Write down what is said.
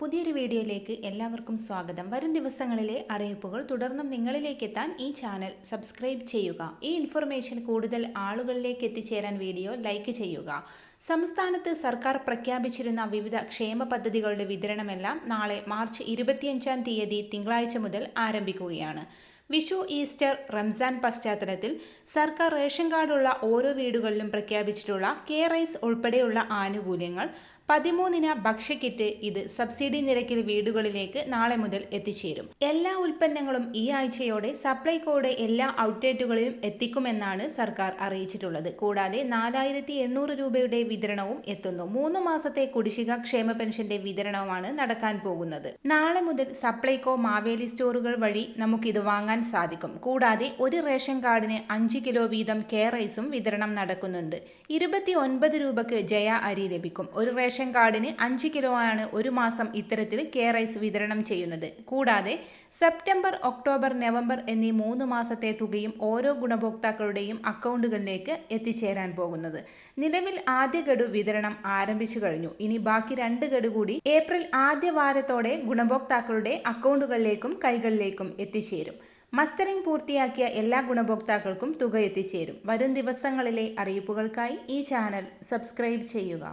പുതിയൊരു വീഡിയോയിലേക്ക് എല്ലാവർക്കും സ്വാഗതം. വരും ദിവസങ്ങളിലെ അറിയിപ്പുകൾ തുടർന്നും നിങ്ങളിലേക്ക് എത്താൻ ഈ ചാനൽ സബ്സ്ക്രൈബ് ചെയ്യുക. ഈ ഇൻഫർമേഷൻ കൂടുതൽ ആളുകളിലേക്ക് എത്തിച്ചേരാൻ വീഡിയോ ലൈക്ക് ചെയ്യുക. സംസ്ഥാനത്ത് സർക്കാർ പ്രഖ്യാപിച്ചിരുന്ന വിവിധ ക്ഷേമ പദ്ധതികളുടെ വിതരണമെല്ലാം നാളെ മാർച്ച് ഇരുപത്തിയഞ്ചാം തീയതി തിങ്കളാഴ്ച മുതൽ ആരംഭിക്കുകയാണ്. വിഷു ഈസ്റ്റർ റംസാൻ പശ്ചാത്തലത്തിൽ സർക്കാർ റേഷൻ കാർഡുള്ള ഓരോ വീടുകളിലും പ്രഖ്യാപിച്ചിട്ടുള്ള കെ റൈസ് ഉൾപ്പെടെയുള്ള ആനുകൂല്യങ്ങൾ പതിമൂന്നിന ഭക്ഷ്യക്കിറ്റ് ഇത് സബ്സിഡി നിരക്കിൽ വീടുകളിലേക്ക് നാളെ മുതൽ എത്തിച്ചേരും. എല്ലാ ഉൽപ്പന്നങ്ങളും ഈ ആഴ്ചയോടെ സപ്ലൈകോയുടെ എല്ലാ ഔട്ട്ലെറ്റുകളിലും എത്തിക്കുമെന്നാണ് സർക്കാർ അറിയിച്ചിട്ടുള്ളത്. കൂടാതെ നാലായിരത്തി എണ്ണൂറ് രൂപയുടെ വിതരണവും എത്തുന്നു. മൂന്ന് മാസത്തെ കുടിശ്ശിക ക്ഷേമ പെൻഷന്റെ വിതരണവുമാണ് നടക്കാൻ പോകുന്നത്. നാളെ മുതൽ സപ്ലൈകോ മാവേലി സ്റ്റോറുകൾ വഴി നമുക്കിത് വാങ്ങാൻ സാധിക്കും. കൂടാതെ ഒരു റേഷൻ കാർഡിന് അഞ്ച് കിലോ വീതം കെ റൈസും വിതരണം നടക്കുന്നുണ്ട്. ഇരുപത്തി ഒൻപത് രൂപക്ക് ജയ അരി ലഭിക്കും. ഒരു റേഷൻ റേഷൻ കാർഡിന് അഞ്ച് കിലോ ആണ് ഒരു മാസം ഇത്തരത്തിൽ കെ റൈസ് വിതരണം ചെയ്യുന്നത്. കൂടാതെ സെപ്റ്റംബർ ഒക്ടോബർ നവംബർ എന്നീ മൂന്ന് മാസത്തെ തുകയും ഓരോ ഗുണഭോക്താക്കളുടെയും അക്കൗണ്ടുകളിലേക്ക് എത്തിച്ചേരാൻ പോകുന്നത്. നിലവിൽ ആദ്യ ഗഡു വിതരണം ആരംഭിച്ചു കഴിഞ്ഞു. ഇനി ബാക്കി രണ്ട് ഗഡു കൂടി ഏപ്രിൽ ആദ്യ വാരത്തോടെ ഗുണഭോക്താക്കളുടെ അക്കൗണ്ടുകളിലേക്കും കൈകളിലേക്കും എത്തിച്ചേരും. മസ്റ്ററിംഗ് പൂർത്തിയാക്കിയ എല്ലാ ഗുണഭോക്താക്കൾക്കും തുക എത്തിച്ചേരും. വരും ദിവസങ്ങളിലെ അറിയിപ്പുകൾക്കായി ഈ ചാനൽ സബ്സ്ക്രൈബ് ചെയ്യുക.